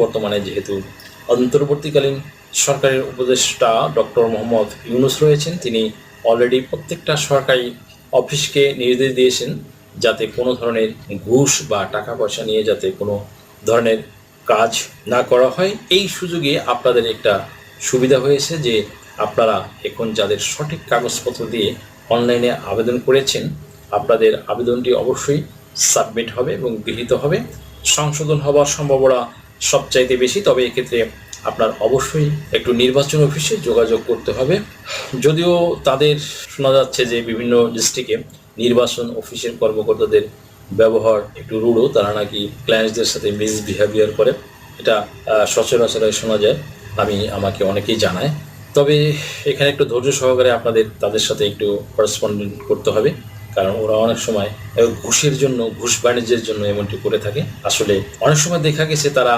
বর্তমানে যেহেতু অন্তর্বর্তীকালীন সরকারের উপদেষ্টা ডক্টর মোহাম্মদ ইউনুস রয়েছেন, তিনি অলরেডি প্রত্যেকটা সরকারি অফিসকে নির্দেশ দিয়েছেন যাতে কোনো ধরনের ঘুষ বা টাকা পয়সা নিয়ে যাতে কোনো ধরনের কাজ না করা হয়। এই সুযোগে আপনাদের একটা সুবিধা হয়েছে যে আপনারা এখন যাদের সঠিক কাগজপত্র দিয়ে অনলাইনে আবেদন করেছেন, আপনাদের আবেদনটি অবশ্যই সাবমিট হবে এবং গৃহীত হবে। সংশোধন হওয়ার সম্ভাবনা সবচাইতে বেশি, তবে এক্ষেত্রে আপনার অবশ্যই একটু নির্বাচন অফিসে যোগাযোগ করতে হবে। যদিও তাদের শোনা যাচ্ছে যে বিভিন্ন ডিস্ট্রিক্টে নির্বাচন অফিসের কর্মকর্তাদের ব্যবহার একটু রুড়ো তারা নাকি ক্লায়েন্টসদের সাথে মিসবিহেভিয়ার করে। এটা সচরাচর শোনা যায়, আমি, আমাকে অনেকেই জানায়। তবে এখানে একটু ধৈর্য সহকারে আপনাদের, তাদের সাথে একটু করেসপন্ডেন্ট করতে হবে। কারণ ওরা অনেক সময় ঘুষের জন্য, ঘুষ বাণিজ্যের জন্য এমনটি করে থাকে। আসলে অনেক সময় দেখা গেছে তারা